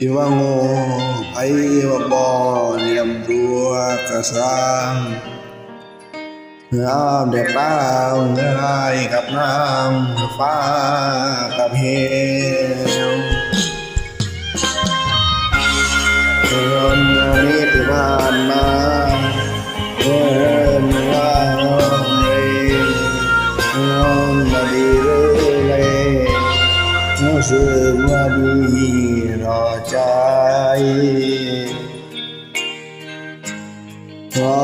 อิวังโง่ไผว่าบ่เลียมตัวกระสร้างาเด็ดดาวเงยกับน้ำฟ้ากับเหวเดือนนี้ที่ผ่านมา สึกว่าดีรอใจว่า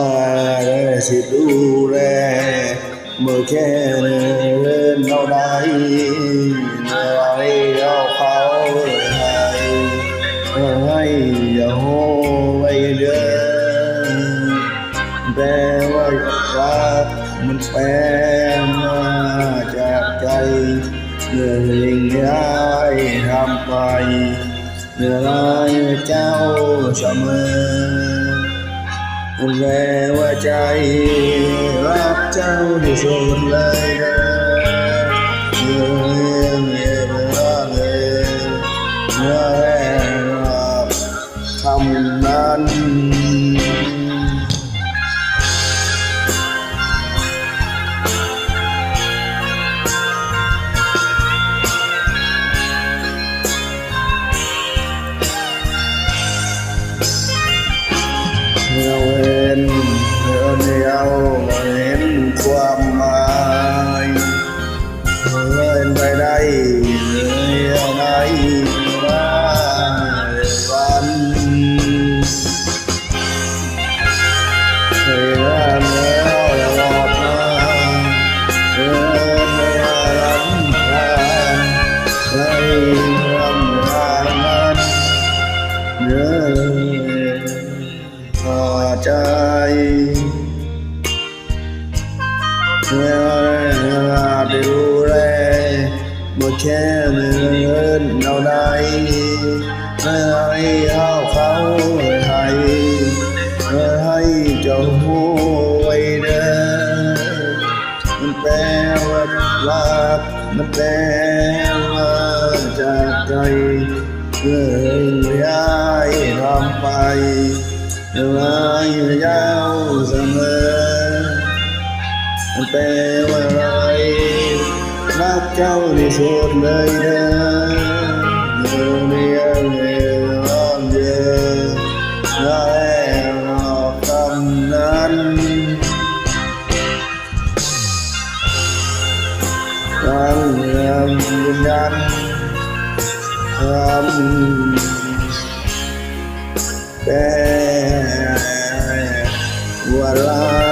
ได้สิดูแลเมื่อแค่เดินเท่าใดเมื่อไรเอาเขาให้ให้อย่าโหไว้เดินแปลว่ารักมันแปลมาจากใจ เมื่อยิ่งย้ายทำไปเมื่อไรเจ้าเสมอแม้ว่าใจรักเจ้าที่สุดเลยเด้อเมื่อเรื่องเย็นรักเลยเมื่อแรกรักคำนั้น พอใจเมื่อได้ดูแลหมดแค่เงินเอาได้เมื่อให้เอาเขาให้เมื่อให้เจ้าหูไว้เด้อมันแปลว่ารักมันแปลว่าจากใจ เมื่อย้ายทำไปเมื่ออยู่ยาวเสมอแปลว่าไรรักเจ้าที่สุดเลยเด้อเมื่อเรียกเรียกร้องเยอะแล้วคำนั้นรังเรียนยืนยันำแต่ว่าลา